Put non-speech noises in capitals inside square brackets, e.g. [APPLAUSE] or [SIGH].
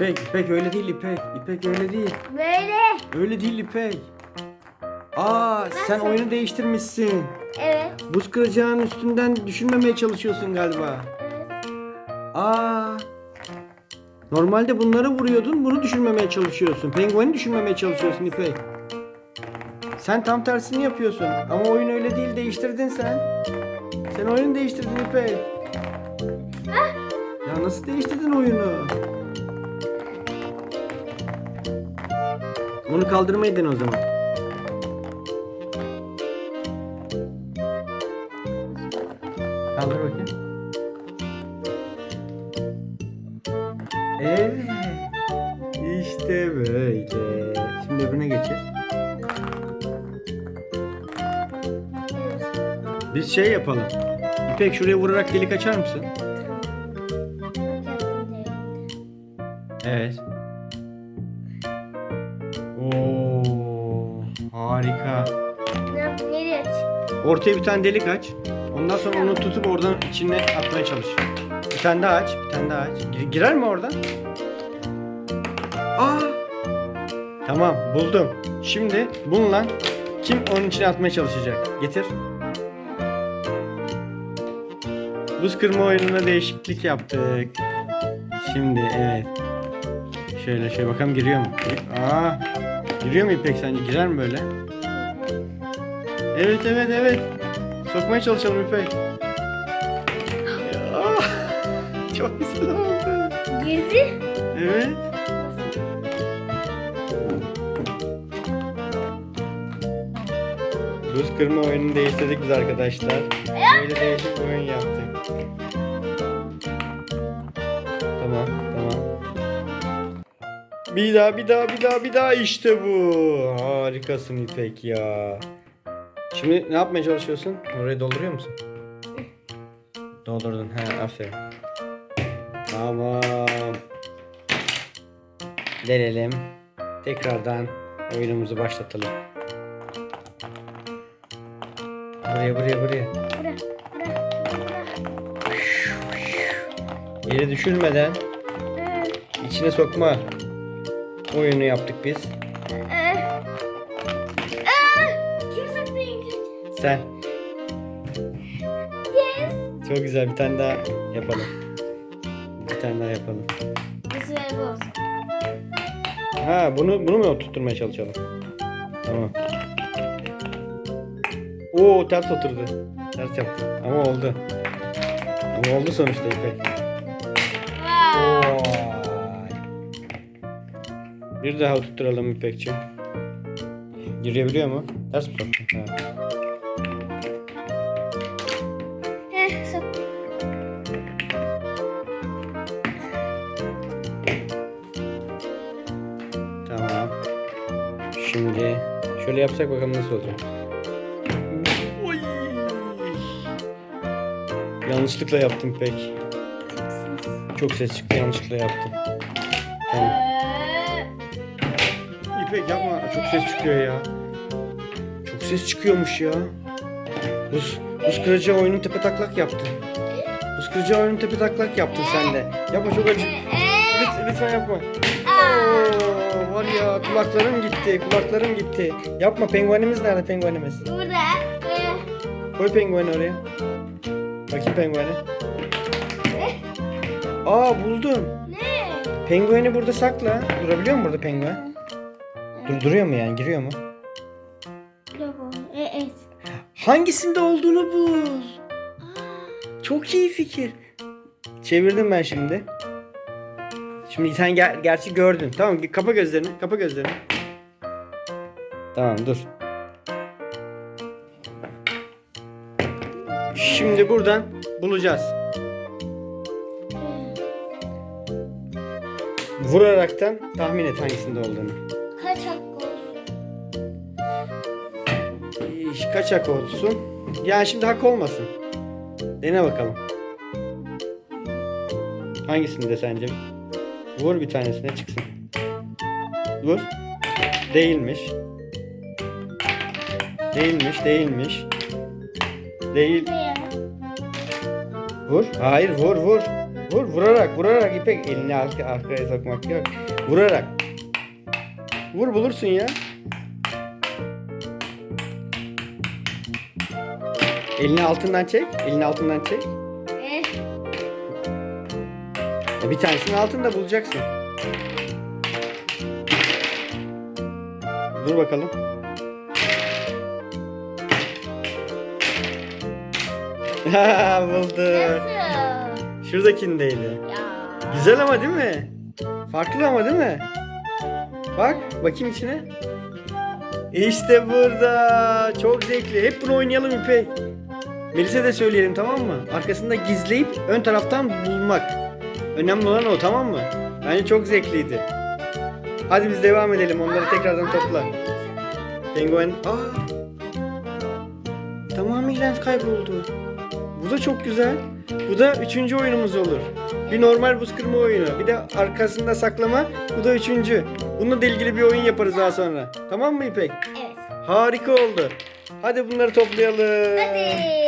İpek, İpek öyle değil İpek. İpek öyle değil. Böyle. Öyle değil İpek. Aa sen oyunu değiştirmişsin. Evet. Buz kıracağın üstünden düşünmemeye çalışıyorsun galiba. Evet. Aa. Normalde bunları vuruyordun, bunu düşünmemeye çalışıyorsun. Pengueni düşünmemeye çalışıyorsun İpek. Sen tam tersini yapıyorsun. Ama oyun öyle değil, değiştirdin sen. Sen oyunu değiştirdin İpek. Ya nasıl değiştirdin oyunu? Onu kaldırmayı dene o zaman. Kaldır bakayım. Evet. İşte böyle. Şimdi öbürüne geçir. Biz şey yapalım. İpek şuraya vurarak delik açar mısın? Evet. Harika. Ne, nereye aç? Ortaya bir tane delik aç. Ondan sonra onu tutup oradan içine atmaya çalış. Bir tane daha aç, bir tane daha aç. Gir- girer mi oradan? Aa! Tamam, buldum. Şimdi bununla kim onun içine atmaya çalışacak? Getir. Buz kırma oyununa değişiklik yaptık. Şimdi evet. Şöyle şey bakalım giriyor mu? Aa! Giriyor mu İpek sence? Girer mi böyle? Evet evet evet. Sokmaya çalışalım İpek. Ya, çok güzel oldu. Girdi. Evet. Buz kırma oyununu değiştirdik biz arkadaşlar. Böyle değişik bir oyun yaptık. Tamam, tamam. Bir daha, bir daha, bir daha, bir daha işte bu. Harikasın İpek ya. Şimdi ne yapmaya çalışıyorsun? Orayı dolduruyor musun? Doldurdun. He, aferin. Tamam. Delelim. Tekrardan oyunumuzu başlatalım. Buraya, buraya, buraya. Bura. Bura. Yere düşürmeden içine sokma oyunu yaptık biz. Sen. Yes. Çok güzel bir tane daha yapalım. Bir tane daha yapalım. Bu sefer bu olsun. Ha bunu bunu mu tutturmaya çalışalım? Tamam. Oo ters oturdu. Ters yaptı. Ama oldu. Ama oldu sonuçta İpek. Wow. Bir daha tutturalım İpekçi. Girebiliyor mu? Ters mi? Ha. Şimdi şöyle yapsak bakalım nasıl olacak. Oy. Yanlışlıkla yaptım pek. Çok ses çıktı yanlışlıkla yaptım. Tamam. Ee, İpek yapma çok ses çıkıyor ya. Çok ses çıkıyormuş ya. Buz, buz kırıcı oyunun tepe taklak yaptı. Buz kırıcı oyunun tepe taklak yaptın sen de. Yapma çok acı. ee, Lütfen, lütfen yapma. Oo, var ya kulaklarım gitti, kulaklarım gitti. Yapma penguenimiz nerede penguenimiz? Burada. Ee, Koy pengueni oraya. Bakayım pengueni. [LAUGHS] Aa buldum. ne? Pengueni burada sakla. Durabiliyor mu burada penguen? Dur, duruyor mu yani? Giriyor mu? Yok. E, evet. Hangisinde olduğunu bul. Çok iyi fikir. Çevirdim ben şimdi. Şimdi sen ger- gerçi gördün. Tamam kapa gözlerini. Kapa gözlerini. Tamam dur. Şimdi buradan bulacağız. Vuraraktan tahmin et hangisinde olduğunu. Kaç hakkı olsun? Kaçak olsun. Yani şimdi hak olmasın. Dene bakalım. Hangisinde sence? Vur bir tanesine çıksın. Vur. Değilmiş. Değilmiş, değilmiş. Değil. Vur. Hayır, vur, vur. Vur vurarak vurarak İpek elini arka, arkaya sokmak yok. Vurarak. Vur bulursun ya. Elini altından çek. Elini altından çek. Bir tanesini altında bulacaksın. Dur bakalım. Ha, [LAUGHS] Buldu. Nasıl? Şuradakindeydi. Ya. Güzel ama değil mi? Farklı ama değil mi? Bak bakayım içine. İşte burada. Çok zevkli. Hep bunu oynayalım İpek. Melis'e de söyleyelim tamam mı? Arkasında gizleyip ön taraftan bulmak. Önemli olan o tamam mı? Bence çok zevkliydi. Hadi biz devam edelim. Onları tekrardan topla. Penguen... Aa! Tamamıyla kayboldu. Bu da çok güzel. Bu da üçüncü oyunumuz olur. Bir normal buz kırma oyunu. Bir de arkasında saklama. Bu da üçüncü. Bununla da ilgili bir oyun yaparız daha sonra. Tamam mı İpek? Evet. Harika oldu. Hadi bunları toplayalım. Hadi.